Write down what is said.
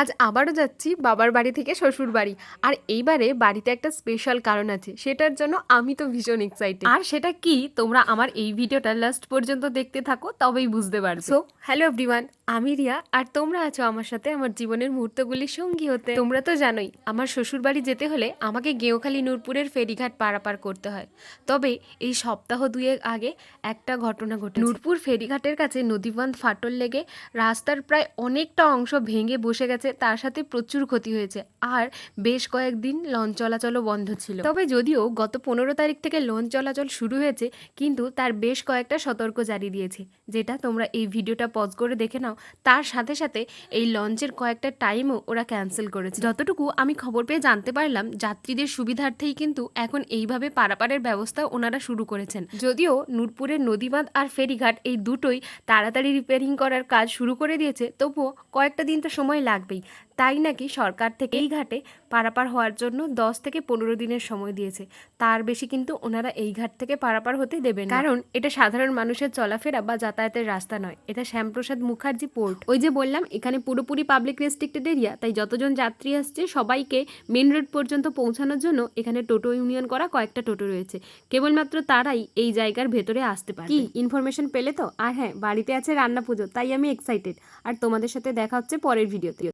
আজ আবারও যাচ্ছি বাবার বাড়ি থেকে শ্বশুর বাড়ি। আর এইবারে বাড়িতে একটা স্পেশাল কারণ আছে, সেটার জন্য আমি তো ভীষণ এক্সাইটেড আর সেটা কি? তোমরা আমার এই ভিডিওটা লাস্ট পর্যন্ত দেখতে থাকো, তবেই বুঝতে পারবে। সো হ্যালো এভরিওয়ান আমি রিয়া, আর তোমরা আছো আমার সাথে আমার জীবনের মুহূর্তগুলির সঙ্গী হতে। তোমরা তো জানোই, আমার শ্বশুর বাড়ি যেতে হলে আমাকে গেঁওখালি নূরপুরের ফেরিঘাট পারাপার করতে হয়। তবে এই সপ্তাহ দুয়েক আগে একটা ঘটনা ঘটে নূরপুর ফেরিঘাটের কাছে নদীবাঁধ ফাটল লেগে রাস্তার প্রায় অনেকটা অংশ ভেঙে বসে গেছে তার সাথে প্রচুর ক্ষতি হয়েছে। আর বেশ কয়েকদিন লঞ্চ চলাচলও বন্ধ ছিল। তবে যদিও গত পনেরো তারিখ থেকে লঞ্চ চলাচল শুরু হয়েছে, কিন্তু তার বেশ কয়েকটা সতর্ক জারি দিয়েছে। যেটা তোমরা এই ভিডিওটা পজ করে দেখে নাও। তার সাথে সাথে এই লঞ্চের কয়েকটা টাইমও ওরা ক্যান্সেল করেছে। যতটুকু আমি খবর পেয়ে জানতে পারলাম, যাত্রীদের সুবিধার্থেই কিন্তু এখন এইভাবে পারাপারের ব্যবস্থা ওনারা শুরু করেছেন। যদিও নূরপুরের নদীবাঁধ আর ফেরিঘাট এই দুটোই তাড়াতাড়ি রিপেয়ারিং করার কাজ শুরু করে দিয়েছে, তবুও কয়েকটা দিন তো সময় লাগবেই। তাই নাকি সরকার থেকে এই ঘাটে পারাপার হওয়ার জন্য দশ থেকে পনেরো দিনের সময় দিয়েছে। তার বেশি কিন্তু ওনারা এই ঘাট থেকে পারাপার হতে দেবেন কারণ এটা সাধারণ মানুষের চলাফেরা বা যাতায়াতের রাস্তা নয়। এটা শ্যামপ্রসাদ মুখার্জি পোর্ট। ওই যে বললাম, এখানে পুরোপুরি পাবলিক রেস্ট্রিক্টেড এরিয়া তাই যতজন যাত্রী আসছে, সবাইকে মেন রোড পর্যন্ত পৌঁছানোর জন্য এখানে টোটো ইউনিয়ন করা কয়েকটা টোটো রয়েছে। কেবলমাত্র তারাই এই জায়গার ভেতরে আসতে পারে কি ইনফরমেশন পেলে তো? আর হ্যাঁ বাড়িতে আছে রান্না পুজো, তাই আমি এক্সাইটেড আর তোমাদের সাথে দেখা হচ্ছে পরের ভিডিওতে